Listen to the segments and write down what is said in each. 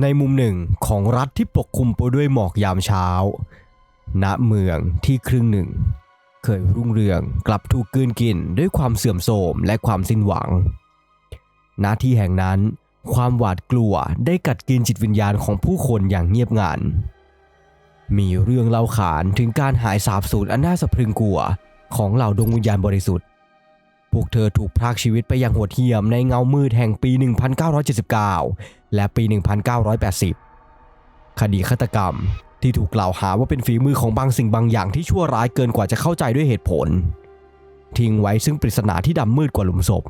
ในมุมหนึ่งของรัฐที่ปกคลุมไปด้วยหมอกยามเช้า ณ เมืองที่ครึ่งหนึ่ง เคยรุ่งเรืองกลับถูกกืนกินด้วยความเสื่อมโทรมและความสิ้นหวัง ณ ที่แห่งนั้น ความหวาดกลัวได้กัดกินจิตวิญญาณของผู้คนอย่างเงียบงัน มีเรื่องเล่าขานถึงการหายสาบสูญอันน่าสะพรึงกลัวของเหล่าดวงวิญญาณบริสุทธิ์ พวกเธอถูกพรากชีวิตไปอย่างโหดเหี้ยมในเงามืดแห่งปี 1979 และปี 1980 คดีฆาตกรรมที่ถูกกล่าวหาว่าเป็นฝีมือของบางสิ่งบางอย่างที่ชั่วร้ายเกินกว่าจะเข้าใจด้วยเหตุผล ทิ้งไว้ซึ่งปริศนาที่ดำมืดกว่าหลุมศพ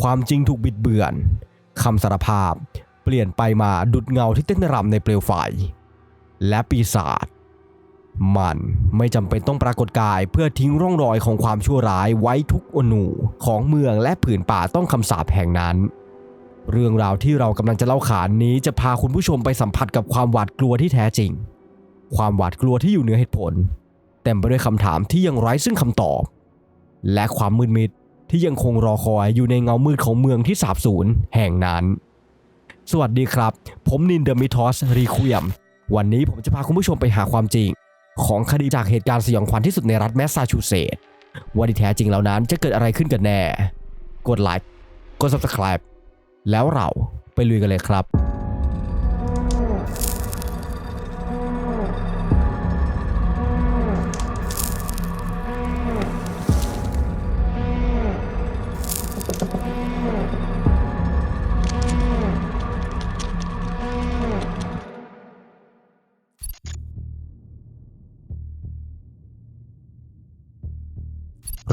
ความจริงถูกบิดเบือนคำสารภาพ เปลี่ยนไปมาดุดเงาที่เต้นรำในเปลวไฟ และปีศาจ มันไม่จำเป็นต้องปรากฏกายเพื่อทิ้งร่องรอยของความชั่วร้ายไว้ทุกอนูของเมืองและผืนป่าต้องคำสาปแห่งนั้น เรื่องราวที่เรากำลังจะเล่าขานนี้จะพาคุณผู้ชมไปสัมผัสกับความหวาดกลัวที่แท้จริง ความหวาดกลัวที่อยู่เหนือเหตุผล เต็มไปด้วยคำถามที่ยังไร้ซึ่งคำตอบ และความมืดมิดที่ยังคงรอคอยอยู่ในเงามืดของเมืองที่สาบสูญแห่งนั้น สวัสดีครับ ผมนินเดอะมิทอสรีคุยมวันนี้ผมจะพาคุณผู้ชมไปหาความจริง ของคดีจากเหตุการณ์สยองขวัญที่สุดในรัฐแมสซาชูเซตส์ว่าที่แท้จริงแล้วนั้นจะเกิดอะไรขึ้นกันแน่ กดไลค์ กด subscribe แล้วเราไปลุยกันเลยครับ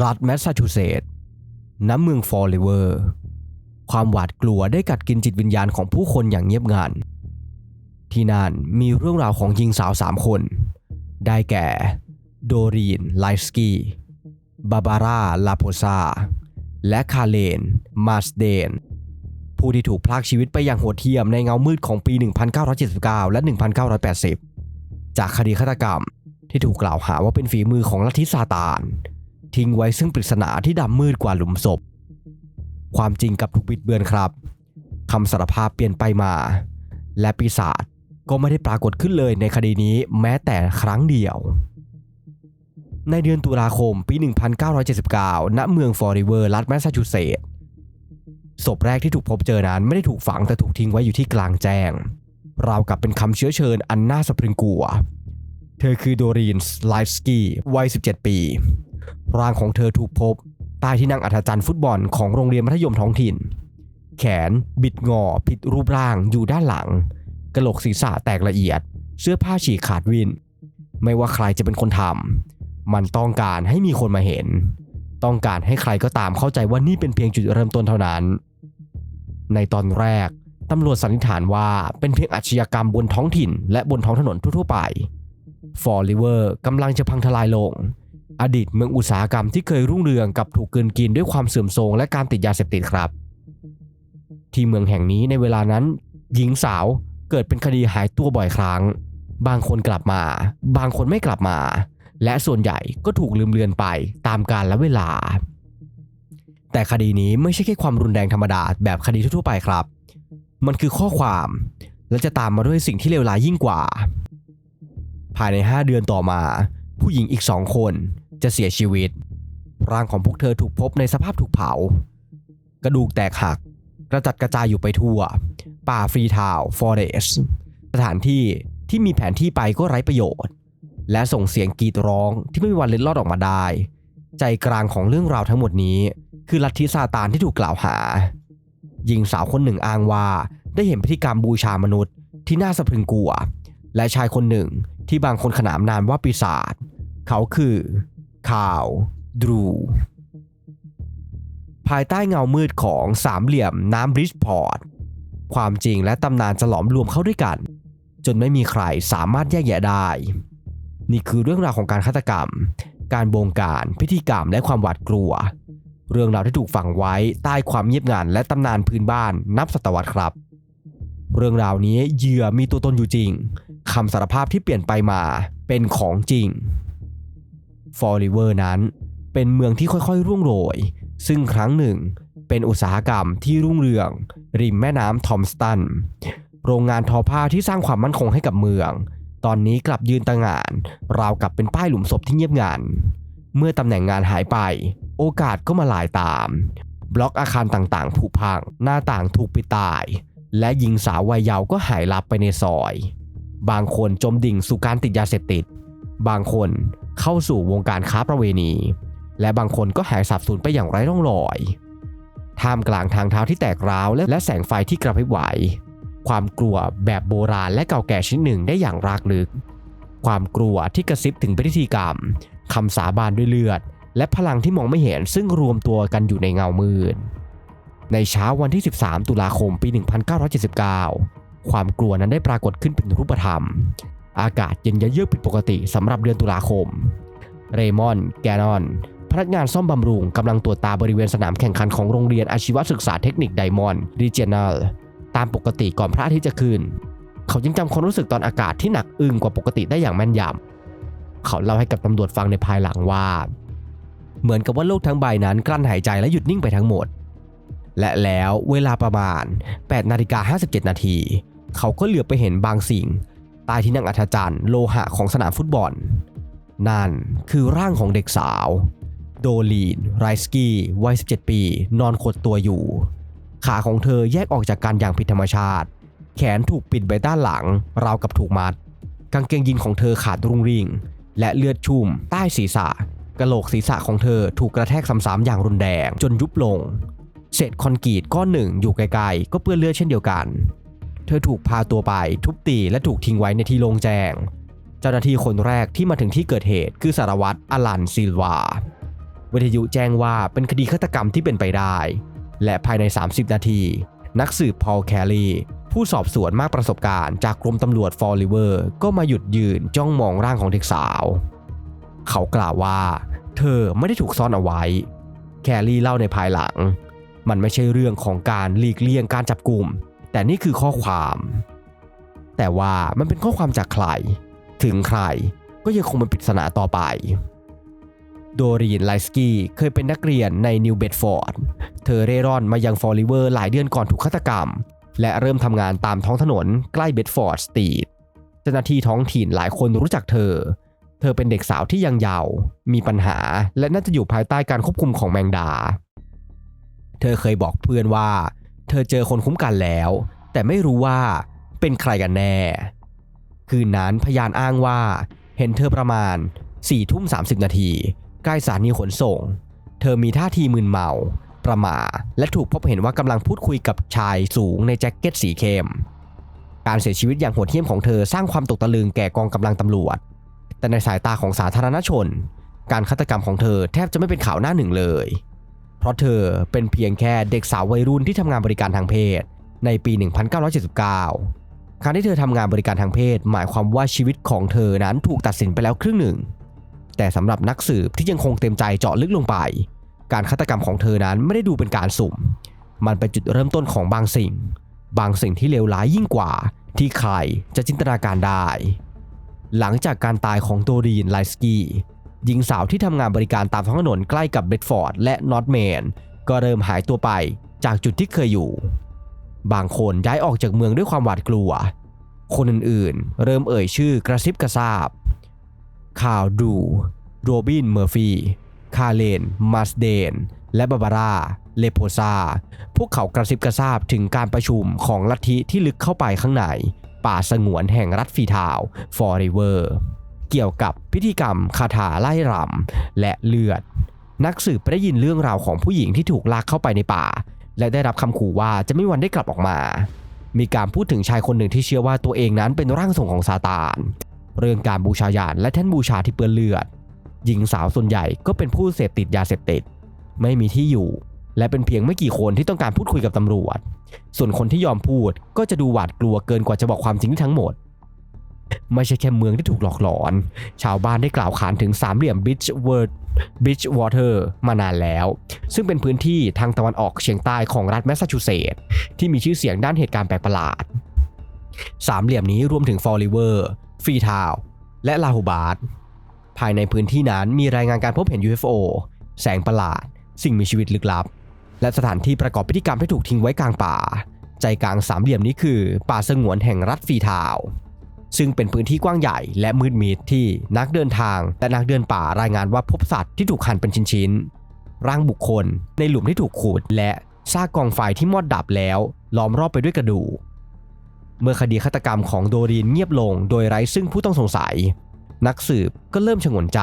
รัฐแมสซาชูเซตส์น้ำเมืองฟอลลิเวอร์ ความหวาดกลัวได้กัดกินจิตวิญญาณของผู้คนอย่างเงียบงันที่นั่นมีเรื่องราวของหญิงสาวสามคน ได้แก่ โดรีน ไลสกี้ บาบาร่า ลาโพซา และคาเลน มาสเดน ผู้ที่ถูกพลากชีวิตไปอย่างโหดเหี้ยมในเงามืดของปี 1979 และ 1980 จากคดีฆาตกรรมที่ถูกกล่าวหาว่าเป็นฝีมือของลัทธิซาตาน ทิ้งไว้ซึ่งปริศนาที่ดำมืดกว่าหลุมศพ ความจริงกับถูกบิดเบือนครับคำสารภาพเปลี่ยนไปมา และปีศาจก็ไม่ได้ปรากฏขึ้นเลยในคดีนี้แม้แต่ครั้งเดียว ในเดือนตุลาคมปี 1979 ณ เมืองฟอร์ริเวอร์ รัฐแมสซาชูเซตส์ศพแรกที่ถูกพบเจอนั้นไม่ได้ถูกฝังแต่ถูกทิ้งไว้อยู่ที่กลางแจ้ง ราวกับเป็นคำเชื้อเชิญอันน่าสะพรึงกลัว เธอคือโดรีนส์ไลสกี้วัย 17 ปี ร่างของเธอถูกพบใต้ที่นั่งอัธจันทร์ฟุตบอลของโรงเรียนมัธยมท้องถิ่น แขน บิดงอ ผิดรูปร่างอยู่ด้านหลัง กระโหลกศีรษะแตกละเอียด เสื้อผ้าฉีกขาดวิน ไม่ว่าใครจะเป็นคนทำมันต้องการให้มีคนมาเห็น ต้องการให้ใครก็ตามเข้าใจว่านี่เป็นเพียงจุดเริ่มต้นเท่านั้น ในตอนแรกตำรวจสันนิษฐานว่าเป็นเพียงอาชญากรรมบนท้องถิ่น และบนท้องถนนทั่วๆไปฟอร์ลิเวอร์กำลังจะพังทลายลง อดีตเมืองอุตสาหกรรมที่เคยรุ่งเรืองกับถูกเกินกินด้วยความเสื่อมโทรมและการติดยาเสพติดครับ ที่เมืองแห่งนี้ในเวลานั้น หญิงสาวเกิดเป็นคดีหายตัวบ่อยครั้ง บางคนกลับมา บางคนไม่กลับมา และส่วนใหญ่ก็ถูกลืมเลือนไปตามกาลและเวลา แต่คดีนี้ไม่ใช่แค่ความรุนแรงธรรมดาแบบคดีทั่วไปครับ มันคือข้อความ และจะตามมาด้วยสิ่งที่เลวร้ายยิ่งกว่า ภายใน 5 เดือนต่อมา ผู้หญิงอีกสองคนจะเสียชีวิต ร่างของพวกเธอถูกพบในสภาพถูกเผา กระดูกแตกหัก กระจัดกระจายอยู่ไปทั่ว ป่าฟรีทาวฟอเรสสถานที่ที่มีแผนที่ไปก็ไร้ประโยชน์ และส่งเสียงกรีดร้องที่ไม่มีวันเล็ดลอดออกมาได้ ใจกลางของเรื่องราวทั้งหมดนี้ คือลัทธิซาตานที่ถูกกล่าวหาหญิงสาวคนหนึ่งอ้างว่าได้เห็นพฤติกรรมบูชามนุษย์ที่น่าสะพรึงกลัว และชายคนหนึ่ง ที่บางคนขนามนามว่าปีศาจเขาคือคาวดรู ภายใต้เงามืดของสามเหลี่ยมน้ำบริดจ์พอร์ต ความจริงและตำนานจะหลอมรวมเข้าด้วยกัน จนไม่มีใครสามารถแยกแยะได้ นี่คือเรื่องราวของการฆาตกรรม การบงการพิธีกรรมและความหวาดกลัว เรื่องราวที่ถูกฝังไว้ใต้ความเงียบงันและตำนานพื้นบ้านนับศตวรรษครับ เรื่องราวนี้เหยื่อมีตัวตนอยู่จริง คำสารภาพที่เปลี่ยนไปมาเป็นของจริง ฟอร์ริเวอร์นั้นเป็นเมืองที่ค่อยๆ ร่วงโรย ซึ่งครั้งหนึ่งเป็นอุตสาหกรรมที่รุ่งเรือง ริมแม่น้ำทอมสตัน โรงงานทอผ้าที่สร้างความมั่นคงให้กับเมือง ตอนนี้กลับยืนตะหงานราวกับเป็นป้ายหลุมศพที่เงียบงัน เมื่อตำแหน่งงานหายไป โอกาสก็มาหลายตาม บล็อกอาคารต่างๆผุพัง หน้าต่างถูกปิดตาย และหญิงสาววัยเยาว์ก็หายลับไปในซอย บางคนจมดิ่งสู่การติดยาเสพติด บางคนเข้าสู่วงการค้าประเวณี และบางคนก็หายสับสูญไปอย่างไร้ร่องรอย ท่ามกลางทางเท้าที่แตกร้าวและแสงไฟที่กระพริบไหว ความกลัวแบบโบราณและเก่าแก่ชนิดหนึ่งได้อย่างรากลึก ความกลัวที่กระซิบถึงพิธีกรรมคำสาบานด้วยเลือด และพลังที่มองไม่เห็นซึ่งรวมตัวกันอยู่ในเงามืดในเช้าวันที่ 13 ตุลาคม ปี 1979 ความกลัวนั้นได้ปรากฏขึ้นเป็นรูปธรรม อากาศเย็นยะเยือกผิดปกติสำหรับเดือนตุลาคม เรมอน แกนอน พนักงานซ่อมบำรุงกำลังตรวจตาบริเวณสนามแข่งขันของโรงเรียนอาชีวศึกษาเทคนิคไดมอนด์รีเจนัลตามปกติก่อนพระอาทิตย์จะขึ้น เขายังจำความรู้สึกตอนอากาศที่หนักอึ้งกว่าปกติได้อย่างแม่นยำเขาเล่าให้กับตำรวจฟังในภายหลังว่า เหมือนกับว่าโลกทั้งใบนั้นกลั้นหายใจและหยุดนิ่งไปทั้งหมด และแล้วเวลาประมาณ8นาฬิกา57 นาที เขาก็เหลือบไปเห็นบางสิ่ง ใต้ที่นั่งอัธจันทร์โลหะของสนามฟุตบอล นั่นคือร่างของเด็กสาว โดลีนไรสกี้วัย 17 ปี นอนขดตัวอยู่ ขาของเธอแยกออกจากกันอย่างผิดธรรมชาติ แขนถูกปิดไว้ด้านหลัง ราวกับถูกมัด กางเกงยีนของเธอขาดรุงริงและเลือดชุ่ม ใต้ศีรษะกะโหลกศีรษะของเธอถูกกระแทกซ้ำๆอย่างรุนแรงจนยุบลง เศษคอนกรีตก้อนหนึ่งอยู่ไกลๆ ก็เปื้อนเลือดเช่นเดียวกัน เธอถูกพาตัวไปทุบตีและถูกทิ้งไว้ในที่โล่งแจ้ง เจ้าหน้าที่คนแรกที่มาถึงที่เกิดเหตุคือสารวัตรอลันซิลวา วิทยุแจ้งว่าเป็นคดีฆาตกรรมที่เป็นไปได้ และภายใน 30 นาที นักสืบพอลแคลรีผู้สอบสวนมากประสบการณ์จากกรมตำรวจฟอร์ลิเวอร์ ก็มาหยุดยืนจ้องมองร่างของเด็กสาว เขากล่าวว่า เธอไม่ได้ถูกซ่อนเอาไว้ แคลรี่เล่าในภายหลัง มันไม่ใช่เรื่องของการหลีกเลี่ยงการจับกลุ่ม แต่นี่คือข้อความ แต่ว่ามันเป็นข้อความจากใคร ถึงใครก็ยังคงเป็นปริศนาต่อไป โดรีนไลสกี้เคยเป็นนักเรียนในนิวเบดฟอร์ด เธอเร่ร่อนมายังฟอร์ลิเวอร์หลายเดือนก่อนถูกฆาตกรรม และเริ่มทำงานตามท้องถนนใกล้เบดฟอร์ดสตรีทเจ้าหน้าที่ท้องถิ่นหลายคนรู้จักเธอ เธอเป็นเด็กสาวที่ยังเยาว์มีปัญหา และน่าจะอยู่ภายใต้การควบคุมของแมงดา เธอเคยบอกเพื่อนว่า เธอเจอคนคุ้มกันแล้ว แต่ไม่รู้ว่าเป็นใครกันแน่ คืนนั้นพยานอ้างว่า เห็นเธอประมาณ4ทุ่ม30นาทีใกล้สถานีขนส่ง เธอมีท่าทีมึนเมา ประหมาและถูกพบเห็นว่ากำลังพูดคุยกับชายสูงในแจ็คเก็ตสีเข้มการเสียชีวิตอย่างโหดเหี้ยมของเธอสร้างความตกตะลึงแก่กองกำลังตำรวจ แต่ในสายตาของสาธารณชน การฆาตกรรมของเธอแทบจะไม่เป็นข่าวหน้าหนึ่งเลย เพราะเธอเป็นเพียงแค่เด็กสาววัยรุ่นที่ทำงานบริการทางเพศ ในปี 1979 การที่เธอทำงานบริการทางเพศ หมายความว่าชีวิตของเธอนั้นถูกตัดสินไปแล้วครึ่งหนึ่ง แต่สำหรับนักสืบที่ยังคงเต็มใจเจาะลึกลงไป การฆาตกรรมของเธอนั้นไม่ได้ดูเป็นการสุ่ม มันเป็นจุดเริ่มต้นของบางสิ่ง บางสิ่งที่เลวร้ายยิ่งกว่า ที่ใครจะจินตนาการได้ หลังจากการตายของโดรีนไลสกี้ หญิงสาวที่ทำงานบริการตามท้องถนนใกล้กับเบดฟอร์ดและนอตแมนก็เริ่มหายตัวไปจากจุดที่เคยอยู่ บางคนย้ายออกจากเมืองด้วยความหวาดกลัว คนอื่นๆ เริ่มเอ่ยชื่อกระซิบกระซาบคาร์ลดู โรบิน เมอร์ฟี คาเลน มาสเดน และบาบาร่า เลโพซา พวกเขากระซิบกระซาบถึงการประชุมของลัทธิที่ลึกเข้าไปข้างใน ป่าสงวนแห่งรัฐฟีทาว ฟอร์เรเวอร์ เกี่ยวกับพิธีกรรมคาถาไล่รำและเลือด นักสืบไปได้ยินเรื่องราวของผู้หญิงที่ถูกลากเข้าไปในป่า และได้รับคำขู่ว่าจะไม่วันได้กลับออกมา มีการพูดถึงชายคนหนึ่งที่เชื่อว่าตัวเองนั้นเป็นร่างทรงของซาตาน เรื่องการบูชายันและแท่นบูชาที่เปื้อนเลือด หญิงสาวส่วนใหญ่ก็เป็นผู้เสพติดยาเสพติด ไม่มีที่อยู่ และเป็นเพียงไม่กี่คนที่ต้องการพูดคุยกับตำรวจ ส่วนคนที่ยอมพูดก็จะดูหวาดกลัวเกินกว่าจะบอกความจริงทั้งหมด ไม่ใช่แค่เมืองที่ถูกหลอกหลอน ชาวบ้านได้กล่าวขานถึงสามเหลี่ยมบิชเวิร์ดบิชวอเตอร์มานานแล้ว ซึ่งเป็นพื้นที่ทางตะวันออกเฉียงใต้ของรัฐแมสซาชูเซตส์ที่มีชื่อเสียงด้านเหตุการณ์แปลกประหลาด สามเหลี่ยมนี้รวมถึงฟอร์ริเวอร์ฟรีทาวและลาฮูบาร์ดภายในพื้นที่นั้นมีรายงานการพบเห็น UFO แสงประหลาด สิ่งมีชีวิตลึกลับ และสถานที่ประกอบพิธีกรรมที่ถูกทิ้งไว้กลางป่า ใจกลางสามเหลี่ยมนี้คือ ป่าสงวนแห่งรัฐฟรีทาวน์ ซึ่งเป็นพื้นที่กว้างใหญ่และมืดมิดที่นักเดินทางและนักเดินป่ารายงานว่าพบสัตว์ที่ถูกหั่นเป็นชิ้นๆ ร่างบุคคลในหลุมที่ถูกขูดและซากกองไฟที่มอดดับแล้ว ล้อมรอบไปด้วยกระดูก เมื่อคดีฆาตกรรมของโดรีนเงียบลงโดยไร้ซึ่งผู้ต้องสงสัย นักสืบก็เริ่มชงนใจ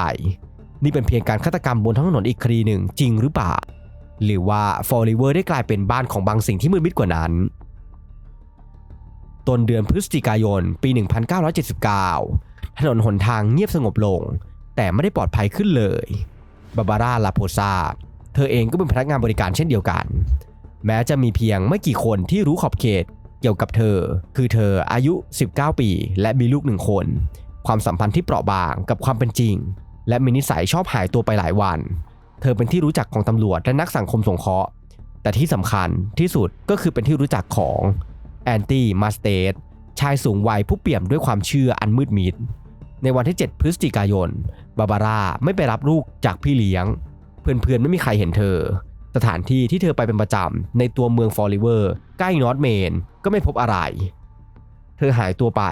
นี่เป็นเพียงการฆาตกรรมบนท้องถนนอีกคดีหนึ่งจริงหรือเปล่า หรือว่าฟอริเวอร์ได้กลายเป็นบ้านของบางสิ่งที่มืดมิดกว่านั้น ต้นเดือนพฤศจิกายน ปี 1979 ถนนหนทางเงียบสงบลง แต่ไม่ได้ปลอดภัยขึ้นเลย บาบาร่าลาโพซาเธอเองก็เป็นพนักงานบริการเช่นเดียวกัน แม้จะมีเพียงไม่กี่คนที่รู้ขอบเขตเกี่ยวกับเธอ คือเธออายุ 19 ปี และมีลูกหนึ่งคน ความสัมพันธ์ที่เปราะบางกับความเป็นจริง และมีนิสัยชอบหายตัวไปหลายวัน เธอเป็นที่รู้จักของตำรวจและนักสังคมสงเคราะห์ แต่ที่สำคัญที่สุดก็คือเป็นที่รู้จักของ แอนตี้มาสเตสชายสูงวัยผู้เปี่ยมด้วยความเชื่ออันมืดมิด ในวันที่ 7 พฤศจิกายน บาบาร่าไม่ไปรับลูกจากพี่เลี้ยง เพื่อนๆไม่มีใครเห็นเธอ สถานที่ที่เธอไปเป็นประจำในตัวเมืองฟอริเวอร์ใกล้นอร์ทเมนก็ไม่พบอะไร เธอหายตัวไป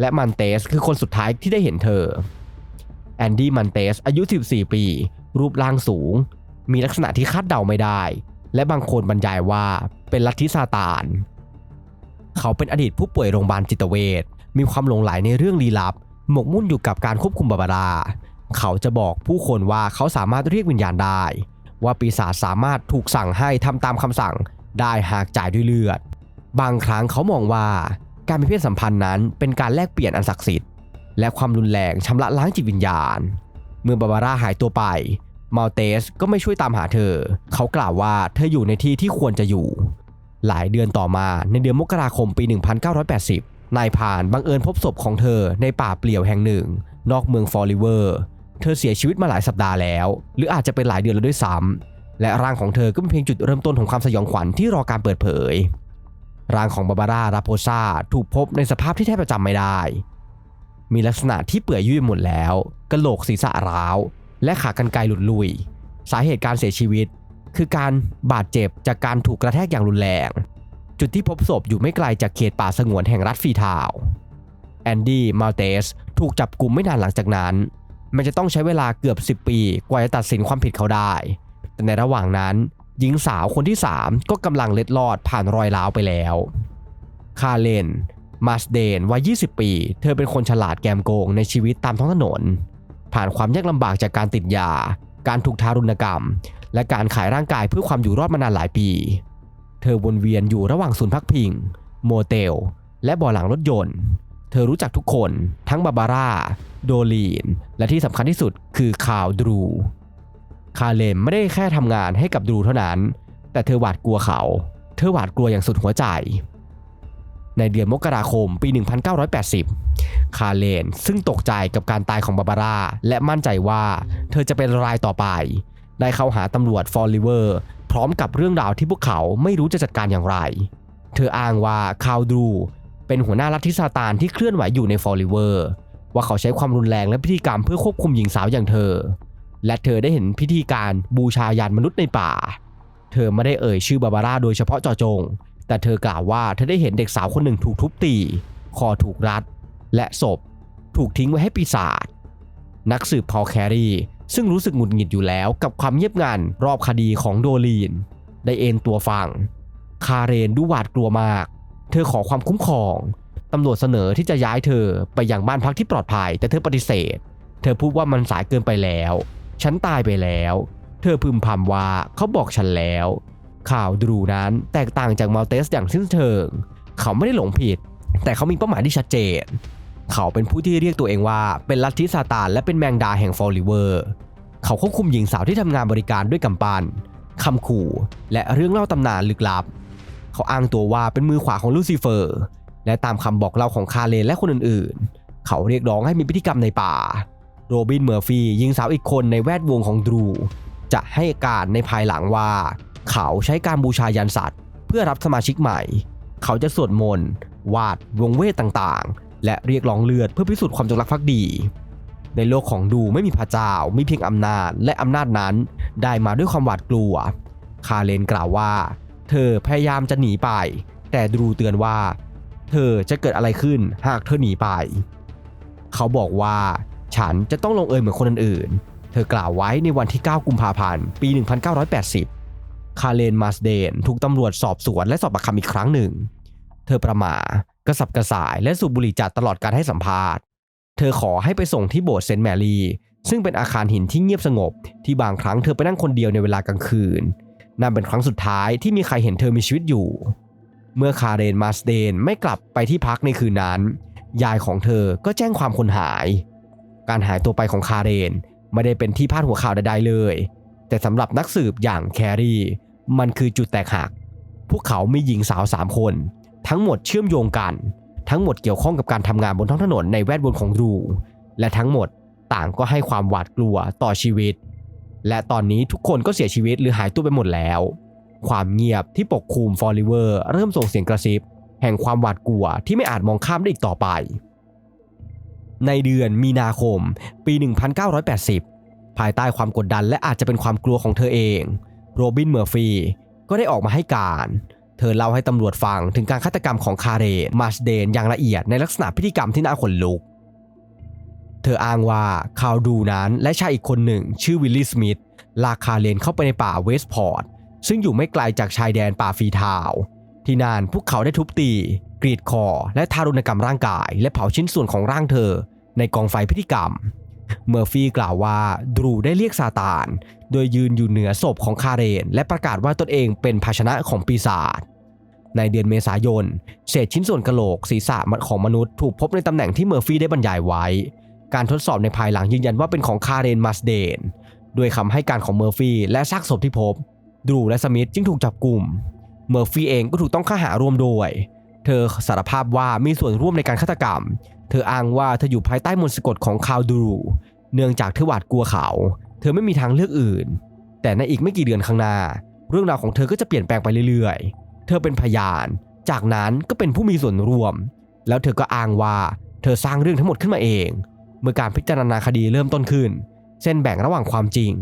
และมันเตสคือคนสุดท้ายที่ได้เห็นเธอ แอนดี้มันเตสอายุ 14 ปี รูปร่างสูง มีลักษณะที่คาดเดาไม่ได้ และบางคนบรรยายว่าเป็นลัทธิซาตาน เขาเป็นอดีตผู้ป่วยโรงพยาบาลจิตเวชมีความหลงไหลในเรื่องลี้ลับ หมกมุ่นอยู่กับการควบคุมบาบารา เขาจะบอกผู้คนว่าเขาสามารถเรียกวิญญาณได้ ว่าปีศาจสามารถถูกสั่งให้ทำตามคำสั่งได้หากจ่ายด้วยเลือด บางครั้งเขามองว่าการมีเพศสัมพันธ์นั้นเป็นการแลกเปลี่ยนอันศักดิ์สิทธิ์และความรุนแรงชำระล้างจิตวิญญาณ เมื่อบาบาร่าหายตัวไปมาลเตสก็ไม่ช่วยตามหาเธอ เขากล่าวว่าเธออยู่ในที่ที่ควรจะอยู่ หลายเดือนต่อมาในเดือนมกราคมปี 1980 นายพรานบังเอิญพบศพของเธอในป่าเปลี่ยวแห่งหนึ่ง นอกเมืองฟอริเวอร์ เธอเสียชีวิตมาหลายสัปดาห์แล้ว หรืออาจจะเป็นหลายเดือนแล้วด้วยซ้ำและร่างของเธอก็เป็นเพียงจุดเริ่มต้นของความสยองขวัญที่รอการเปิดเผย ร่างของบาบาร่าราโพซาถูกพบในสภาพที่แทบจะจำไม่ได้ มีลักษณะที่เปื่อยยุ่ยหมดแล้วกระโหลกศีรษะร้าว และขากรรไกรหลุดลุย สาเหตุการเสียชีวิต คือการบาดเจ็บจากการถูกกระแทกอย่างรุนแรง จุดที่พบศพอยู่ไม่ไกลจากเขตป่าสงวนแห่งรัฐฟีทาวแอนดี้มาเตสถูกจับกลุ่มไม่นานหลังจากนั้น มันจะต้องใช้เวลาเกือบ 10 ปี กว่าจะตัดสินความผิดเขาได้ แต่ในระหว่างนั้น หญิงสาวคนที่ 3 ก็กำลังเล็ดลอดผ่านรอยร้าวไปแล้ว คาเลนมาสเดนวัย 20 ปี เธอเป็นคนฉลาดแกมโกงในชีวิตตามท้องถนน ผ่านความยากลำบากจากการติดยา การถูกทารุณกรรม และการขายร่างกายเพื่อความอยู่รอดมานานหลายปี เธอวนเวียนอยู่ระหว่างศูนย์พักพิง โมเตล และบ่อหลังรถยนต์ เธอรู้จักทุกคน ทั้งบาบาร่า โดลีน และที่สำคัญที่สุดคือคาวดรู คาเลมไม่ได้แค่ทำงานให้กับดรูเท่านั้น แต่เธอหวาดกลัวเขา เธอหวาดกลัวอย่างสุดหัวใจ ในเดือนมกราคมปี 1980 คาเลนซึ่งตกใจกับการตายของบาบาร่าและมั่นใจว่าเธอจะเป็นรายต่อไป ได้เข้าหาตำรวจฟอร์ลิเวอร์พร้อมกับเรื่องราวที่พวกเขาไม่รู้จะจัดการอย่างไร เธออ้างว่าคาวดูเป็นหัวหน้าลัทธิซาตานที่เคลื่อนไหวอยู่ในฟอร์ลิเวอร์ว่าเขาใช้ความรุนแรงและพิธีกรรมเพื่อควบคุมหญิงสาวอย่างเธอ และเธอได้เห็นพิธีการบูชายันมนุษย์ในป่า เธอไม่ได้เอ่ยชื่อบาบาร่าโดยเฉพาะเจาะจง แต่เธอกล่าวว่าเธอได้เห็นเด็กสาวคนหนึ่งถูกทุบตี คอถูกรัด และศพ ถูกทิ้งไว้ให้ปีศาจนักสืบพอลแครี ซึ่งรู้สึกหงุดหงิดอยู่แล้วกับความเงียบงันรอบคดีของโดลีน ได้เอนตัวฟัง คาเรนดูหวาดกลัวมาก เธอขอความคุ้มครองตำรวจเสนอที่จะย้ายเธอไปอยังบ้านพักที่ปลอดภัย แต่เธอปฏิเสธ เธอพูดว่ามันสายเกินไปแล้ว ฉันตายไปแล้ว เธอพึมพำว่าเขาบอกฉันแล้ว ข่าวดรูนั้นแตกต่างจากมัลเตสอย่างสิ้นเชิง เขาไม่ได้หลงผิด แต่เขามีเป้าหมายที่ชัดเจน เขาเป็นผู้ที่เรียกตัวเองว่าเป็นลัทธิซาตานและเป็นแมงดาแห่งฟอลลิเวอร์ เขาควบคุมหญิงสาวที่ทำงานบริการด้วยกำปั้นคำขู่ และเรื่องเล่าตำนานลึกลับ เขาอ้างตัวว่าเป็นมือขวาของลูซิเฟอร์ และตามคำบอกเล่าของคาเลนและคนอื่นๆ เขาเรียกร้องให้มีพิธีกรรมในป่า โรบินเมอร์ฟีหญิงสาวอีกคนในแวดวงของดรู จะให้การในภายหลังว่า เขาใช้การบูชายันสัตว์ เพื่อรับสมาชิกใหม่ เขาจะสวดมนต์วาดวงเวทต่างๆ และเรียกร้องเลือดเพื่อพิสูจน์ความจงรักภักดี ในโลกของดูไม่มีพระเจ้ามีเพียงอำนาจ และอำนาจนั้นได้มาด้วยความหวาดกลัว คาเลนกล่าวว่า เธอพยายามจะหนีไป แต่ดูเตือนว่า เธอจะเกิดอะไรขึ้นหากเธอหนีไป เขาบอกว่าฉันจะต้องลงเอยเหมือนคนอื่นๆ เธอกล่าวไว้ในวันที่ 9 กุมภาพันธ์ ปี 1980 คาเลน มาสเดน ถูกตำรวจสอบสวนและสอบปากคำอีกครั้งหนึ่ง เธอประหมากระสับกระส่ายและสูบบุหรี่จัดตลอดการให้สัมภาษณ์ เธอขอให้ไปส่งที่โบสถ์เซนต์แมรี่ ซึ่งเป็นอาคารหินที่เงียบสงบ ที่บางครั้งเธอไปนั่งคนเดียวในเวลากลางคืน นั่นเป็นครั้งสุดท้ายที่มีใครเห็นเธอมีชีวิตอยู่ เมื่อคาเรนมาสเดนไม่กลับไปที่พักในคืนนั้น ยายของเธอก็แจ้งความคนหาย การหายตัวไปของคาเรนไม่ได้เป็นที่พาดหัวข่าวใดๆเลย แต่สำหรับนักสืบอย่างแครีมันคือจุดแตกหัก พวกเขามีหญิงสาวสามคน ทั้งหมดเชื่อมโยงกัน ทั้งหมดเกี่ยวข้องกับการทำงานบนท้องถนนในแวดวงของรู และทั้งหมดต่างก็ให้ความหวาดกลัวต่อชีวิต และตอนนี้ทุกคนก็เสียชีวิตหรือหายตัวไปหมดแล้ว ความเงียบที่ปกคลุมฟอลิเวอร์เริ่มส่งเสียงกระซิบ แห่งความหวาดกลัวที่ไม่อาจมองข้ามได้อีกต่อไป ในเดือนมีนาคม ปี 1980 ภายใต้ความกดดันและอาจจะเป็นความกลัวของเธอเอง โรบินเมอร์ฟีก็ได้ออกมาให้การ เธอเล่าให้ตำรวจฟังถึงการฆาตกรรมของคาเรมาสเดนอย่างละเอียดในลักษณะพิธีกรรมที่น่าขนลุก เธออ้างว่าคาวดูนั้นและชายอีกคนหนึ่ง ชื่อวิลลี่สมิธลากคาเรนเข้าไปในป่าเวสพอร์ตซึ่งอยู่ไม่ไกลจากชายแดนป่าฟีทาว ที่นั่นพวกเขาได้ทุบตี กรีดคอ และทารุณกรรมร่างกาย และเผาชิ้นส่วนของร่างเธอ ในกองไฟพิธีกรรม เมอร์ฟี่กล่าวว่า ดรูได้เรียกซาตาน โดยยืนอยู่เหนือศพของคาเรน และประกาศว่าตนเองเป็นภาชนะของปีศาจในเดือนเมษายน เศษชิ้นส่วนกระโหลกศีรษะของมนุษย์ถูกพบในตำแหน่งที่เมอร์ฟี่ได้บรรยายไว้ การทดสอบในภายหลังยืนยันว่าเป็นของคาเรนมาสเดนด้วยคำให้การของเมอร์ฟี่และซากศพที่พบ ดูและสมิธจึงถูกจับกลุ่ม เมอร์ฟี่เองก็ถูกต้องข้อหาร่วมด้วยเธอสารภาพว่ามีส่วนร่วมในการฆาตกรรม เธออ้างว่าเธออยู่ภายใต้มนต์สะกดของคาวดู เนื่องจากเธอหวาดกลัวเขา เธอไม่มีทางเลือกอื่น แต่ในอีกไม่กี่เดือนข้างหน้า เรื่องราวของเธอก็จะเปลี่ยนแปลงไปเรื่อยๆ เธอเป็นพยาน จากนั้นก็เป็นผู้มีส่วนร่วม แล้วเธอก็อ้างว่าเธอสร้างเรื่องทั้งหมดขึ้นมาเอง เมื่อการพิจารณาคดีเริ่มต้นขึ้น เส้นแบ่งระหว่างความจริง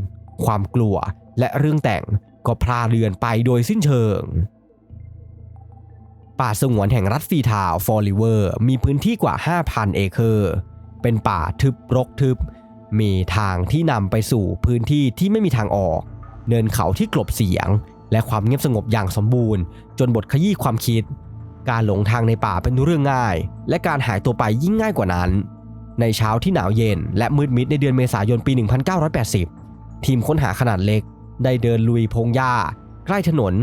ความกลัว และเรื่องแต่งก็พลาเลือนไปโดยสิ้นเชิง ป่าสงวนแห่งรัฐฟีทาวน์ฟอลิเวอร์ มีพื้นที่กว่า 5,000 เอเคอร์ เป็นป่าทึบรกทึบ มีทางที่นำไปสู่พื้นที่ที่ไม่มีทางออก เนินเขาที่กลบเสียง และความเงียบสงบอย่างสมบูรณ์ จนบทขยี้ความคิด การหลงทางในป่าเป็นเรื่องง่าย และการหายตัวไปยิ่งง่ายกว่านั้น ในเช้าที่หนาวเย็น และมืดมิดในเดือนเมษายนปี 1980 ทีมค้นหาขนาดเล็ก ได้เดินลุยพงหญ้า ใกล้ถนน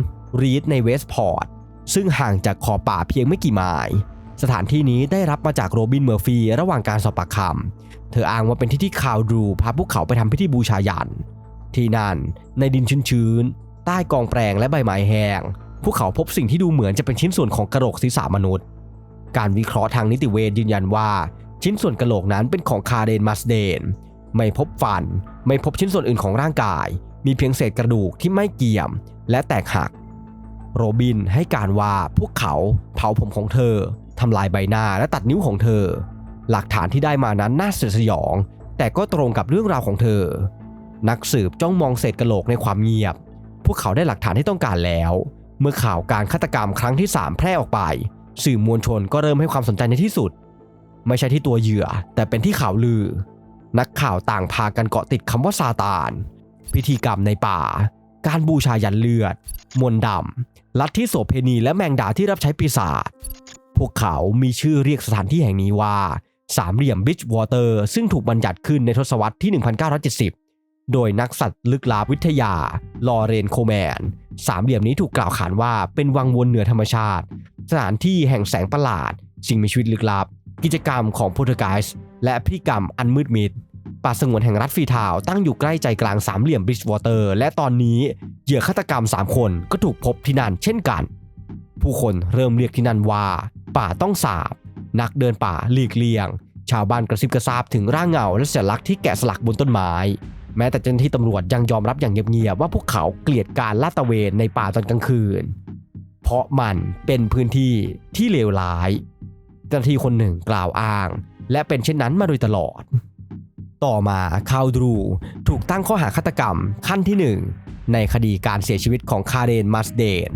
รีดในเวสต์พอร์ตซึ่งห่างจากขอบป่าเพียงไม่กี่ไมล์ สถานที่นี้ได้รับมาจากโรบินเมอร์ฟีระหว่างการสอบปากคำ เธออ้างว่าเป็นที่ที่คาวดูพาพวกเขาไปทำพิธีบูชายัน ที่นั่นในดินชื้นๆ ใต้กองแปลงและใบไม้แห้ง พวกเขาพบสิ่งที่ดูเหมือนจะเป็นชิ้นส่วนของกระโหลกศีรษะมนุษย์ การวิเคราะห์ทางนิติเวชยืนยันว่า ชิ้นส่วนกระโหลกนั้นเป็นของคาเรนมาสเดน ไม่พบฟัน ไม่พบชิ้นส่วนอื่นของร่างกาย มีเพียงเศษกระดูกที่ไม่เกี่ยม และแตกหัก โรบินให้การว่าพวกเขาเผาผมของเธอ ทำลายใบหน้าและตัดนิ้วของเธอ หลักฐานที่ได้มานั้นน่าสยดสยอง แต่ก็ตรงกับเรื่องราวของเธอ นักสืบจ้องมองเศษกระโหลกในความเงียบ พวกเขาได้หลักฐานที่ต้องการแล้ว เมื่อข่าวการฆาตกรรมครั้งที่ 3 แพร่ออกไป สื่อมวลชนก็เริ่มให้ความสนใจในที่สุด ไม่ใช่ที่ตัวเหยื่อ แต่เป็นที่ข่าวลือ นักข่าวต่างพากันเกาะติดคำว่าซาตาน พิธีกรรมในป่า การบูชายันเลือด มนต์ดำลัทธิโสเพณีและแมงดาที่รับใช้ปีศาจ วกเขามีชื่อเรียกสถานที่แห่งนี้ว่า สามเหลี่ยมบิชวอเตอร์ซึ่งถูกบัญญัติขึ้นในทศวรรษที่ 1970 โดยนักสัตว์ลึกลับวิทยา ลอเรนโคแมน สามเหลี่ยมนี้ถูกกล่าวขานว่าเป็นวังวนเหนือธรรมชาติ สถานที่แห่งแสงประหลาด สิ่งมีชีวิตลึกลับ กิจกรรมของโพเทอร์ไกส์และพิธีกรรมอันมืดมิดป่าสงวนแห่งรัฐฟรีทาวตั้งอยู่ใกล้ใจกลางสามเหลี่ยมบริดจ์วอเตอร์ และตอนนี้เหยื่อฆาตกรรม 3 คนก็ถูกพบที่นั่นเช่นกัน ผู้คนเริ่มเรียกที่นั่นว่า ป่าต้องสาบ นักเดินป่าหลีกเลี่ยง ชาวบ้านกระซิบกระซาบถึงร่างเงาและสัญลักษณ์ที่แกะสลักบนต้นไม้ แม้แต่เจ้าหน้าที่ตำรวจยังยอมรับอย่างเงียบๆว่าพวกเขาเกลียดการลาดตระเวนในป่าตอนกลางคืน เพราะมันเป็นพื้นที่ที่เลวร้าย เจ้าหน้าที่คนหนึ่งกล่าวอ้าง และเป็นเช่นนั้นมาโดยตลอด ต่อมาคาวดรู ถูกตั้งข้อหาฆาตกรรมขั้นที่ 1 ในคดีการเสียชีวิตของคาเรนมาสเดน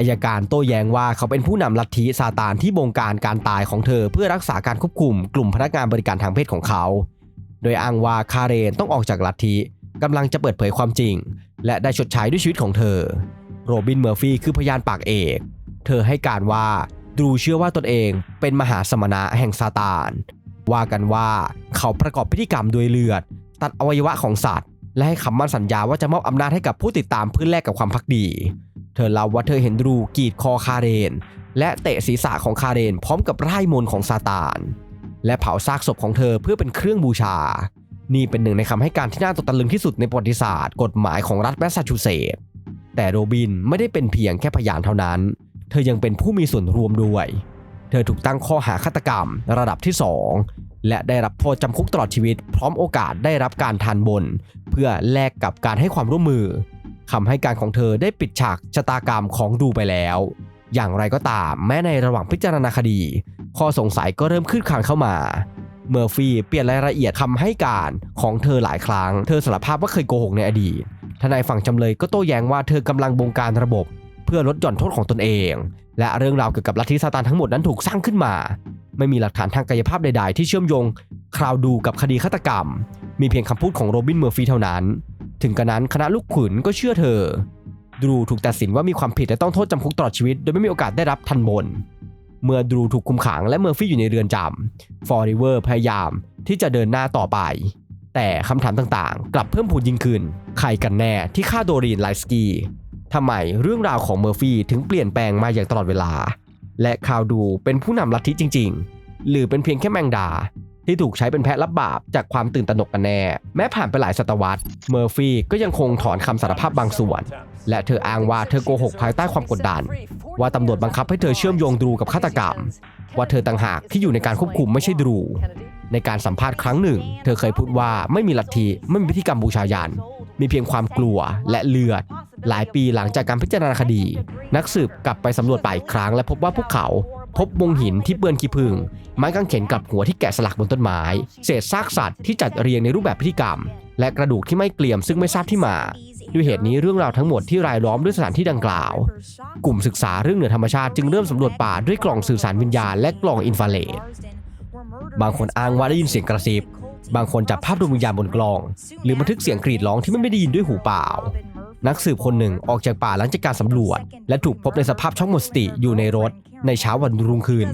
อายการโต้แย้งว่าเขาเป็นผู้นำลัทธิซาตานที่บงการการตายของเธอเพื่อรักษาการควบคุมกลุ่มพนักงานบริการทางเพศของเขา โดยอ้างว่าคาเรนต้องออกจากลัทธิกำลังจะเปิดเผยความจริง และได้ชดใช้ด้วยชีวิตของเธอ โรบินเมอร์ฟี่คือพยานปากเอก เธอให้การว่าดรูเชื่อว่าตนเองเป็นมหาสมณะแห่งซาตาน ว่ากันว่าเขาประกอบพิธีกรรมด้วยเลือด ตัดอวัยวะของสัตว์ และให้คำมั่นสัญญาว่าจะมอบอำนาจให้กับผู้ติดตามเพื่อแลกกับความพักดี ธอเล่าว่าเธอเห็นรูกรีดคอคาเรน และเตะศีรษะของคาเรนพร้อมกับไร่มนของซาตาน และเผาซากศพของเธอเพื่อเป็นเครื่องบูชา นี่เป็นหนึ่งในคำให้การที่น่าตกตะลึงที่สุดในประวัติศาสตร์กฎหมายของรัฐแมสซาชูเซตส์แต่โรบินไม่ได้เป็นเพียงแค่พยานเท่านั้น เธอยังเป็นผู้มีส่วนร่วมด้วย เธอถูกตั้งข้อหาฆาตกรรมระดับที่ 2 และได้รับโทษจำคุกตลอดชีวิต พร้อมโอกาสได้รับการทานบน เพื่อแลกกับการให้ความร่วมมือ คำให้การของเธอได้ปิดฉากชะตากรรมของดูไปแล้ว อย่างไรก็ตามแม้ในระหว่างพิจารณาคดี ข้อสงสัยก็เริ่มขึ้นคางเข้ามาเมอร์ฟี่เปลี่ยนรายละเอียดคำให้การของเธอหลายครั้ง เธอสารภาพว่าเคยโกหกในอดีต ทนายฝั่งจำเลยก็โต้แย้งว่าเธอกำลังบงการระบบ เพื่อลดหย่อนโทษของตนเอง และเรื่องราวเกี่ยวกับลัทธิซาตานทั้งหมดนั้นถูกสร้างขึ้นมา ไม่มีหลักฐานทางกายภาพใด ๆ ที่เชื่อมโยงคราวดูกับคดีฆาตกรรม มีเพียงคำพูดของโรบินเมอร์ฟี่เท่านั้น ถึงกระนั้นคณะลูกขุนก็เชื่อเธอ ดรูถูกตัดสินว่ามีความผิดและต้องโทษจำคุกตลอดชีวิต โดยไม่มีโอกาสได้รับทันบน เมื่อดรูถูกคุมขังและเมอร์ฟี่อยู่ในเรือนจำฟอร์ริเวอร์พยายามที่จะเดินหน้าต่อไป แต่คำถามต่างๆ กลับเพิ่มพูนยิ่งขึ้น ใครกันแน่ที่ฆ่าโดรีนไลสกีทำไมเรื่องราวของเมอร์ฟี่ถึงเปลี่ยนแปลงมาอย่างตลอดเวลา และคาวดูเป็นผู้นำลัทธิจริง ๆ หรือเป็นเพียงแค่แมงดา ที่ถูกใช้เป็นแพะรับบาปจากความตื่นตระหนกกันแน่ แม้ผ่านไปหลายศตวรรษ เมอร์ฟี่ก็ยังคงถอนคำสารภาพบางส่วน และเธออ้างว่าเธอโกหกภายใต้ความกดดัน ว่าตำรวจบังคับให้เธอเชื่อมโยงดรูกับฆาตกรรม ว่าเธอต่างหากที่อยู่ในการควบคุมไม่ใช่ดรู ในการสัมภาษณ์ครั้งหนึ่ง เธอเคยพูดว่าไม่มีลัทธิไม่มีพิธีกรรมบูชายัน มีเพียงความกลัวและเลือดหลายปีหลังจากการพิจารณาคดี นักสืบกลับไปสำรวจป่าอีกครั้งและพบว่าพวกเขา พบวงหินที่เปื้อนขี้ผึ้งไม้กางเขนกับหัวที่แกะสลักบนต้นไม้ เศษซากสัตว์ที่จัดเรียงในรูปแบบพิธีกรรม และกระดูกที่ไม่เกลี่ยมซึ่งไม่ทราบที่มาด้วยเหตุนี้เรื่องราวทั้งหมดที่รายล้อมด้วยสถานที่ดังกล่าว กลุ่มศึกษาเรื่องเหนือธรรมชาติจึงเริ่มสำรวจป่าด้วยกล่องสื่อสารวิญญาณและกล่องอินฟราเรดบางคนอ้างว่าได้ยินเสียงกระซิบบางคนจับภาพดวงวิญญาณบนกล้อง หรือบันทึกเสียงกรีดร้องที่ไม่ได้ยินด้วยหูเปล่า นักสืบคนหนึ่งออกจากป่าหลังจากการสำรวจ และถูกพบในสภาพช็อกหมดสติอยู่ในรถ ในเช้าวันรุ่งขึ้น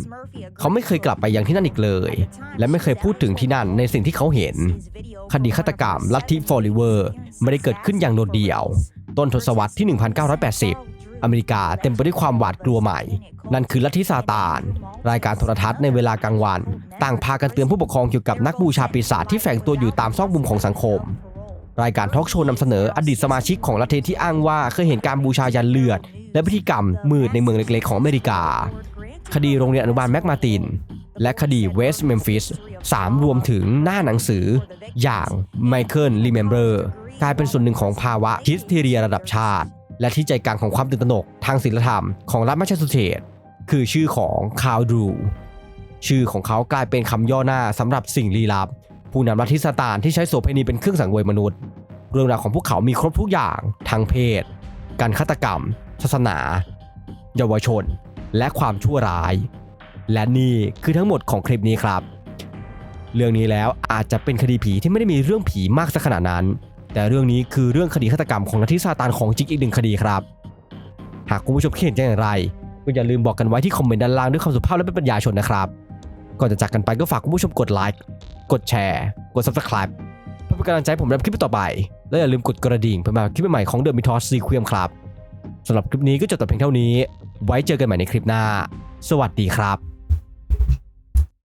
เขาไม่เคยกลับไปยังที่นั่นอีกเลย และไม่เคยพูดถึงที่นั่นในสิ่งที่เขาเห็น คดีฆาตกรรมลัทธิฟอร์ลิเวอร์ไม่ได้เกิดขึ้นอย่างโดดเดี่ยว ต้นทศวรรษที่ 1980 อเมริกาเต็มไปด้วยความหวาดกลัวใหม่ นั่นคือลัทธิซาตาน รายการโทรทัศน์ในเวลากลางวัน ต่างพากันเตือนผู้ปกครองเกี่ยวกับนักบูชาปีศาจที่แฝงตัวอยู่ตามซอกมุมของสังคม รายการทอล์กโชว์นำเสนออดีตสมาชิกของลัทธิที่อ้างว่าเคยเห็นการบูชายันเลือด และพิธีกรรมมืดในเมืองเล็กๆ ของอเมริกา คดีโรงเรียนอนุบาลแม็กมาติน และคดีเวสต์เมมฟิสสามรวมถึงหน้าหนังสือ อย่างไมเคิลรีเมมเบอร์กลายเป็นส่วนหนึ่งของภาวะฮิสเทเรียระดับชาติ และที่ใจกลางของความตื่นตระหนกทางศีลธรรมของรัฐแมสซาชูเซตส์คือชื่อของคาวดรูชื่อของเขากลายเป็นคำย่อหน้าสำหรับสิ่งลี้ลับ ผู้นำลัทธิซาตานที่ใช้โสเภณีเป็นเครื่องสังเวยมนุษย์ เรื่องราวของพวกเขามีครบทุกอย่างทั้งเพศ การฆาตกรรม ศาสนา เยาวชน และความชั่วร้าย และนี่คือทั้งหมดของคลิปนี้ครับ เรื่องนี้แล้วอาจจะเป็นคดีผีที่ไม่ได้มีเรื่องผีมากสักขนาดนั้น แต่เรื่องนี้คือเรื่องคดีฆาตกรรมของลัทธิซาตานของจริงอีกหนึ่งคดีครับ หากคุณผู้ชมคิดเห็นอย่างไรก็อย่าลืมบอกกันไว้ที่คอมเมนต์ด้านล่างด้วยคำสุภาพและเป็นปัญญาชนนะครับ ก่อนจะจากกันไปก็ฝากคุณผู้ชมกดไลค์ กดแชร์ กด subscribe เพื่อเป็นกำลังใจผมทำคลิปต่อไป และอย่าลืมกดกระดิ่งเพื่อมาคลิปใหม่ของ The Mythos Sequel ครับสำหรับคลิปนี้ก็จบแต่เพียงเท่านี้ ไว้เจอกันใหม่ในคลิปหน้า สวัสดีครับ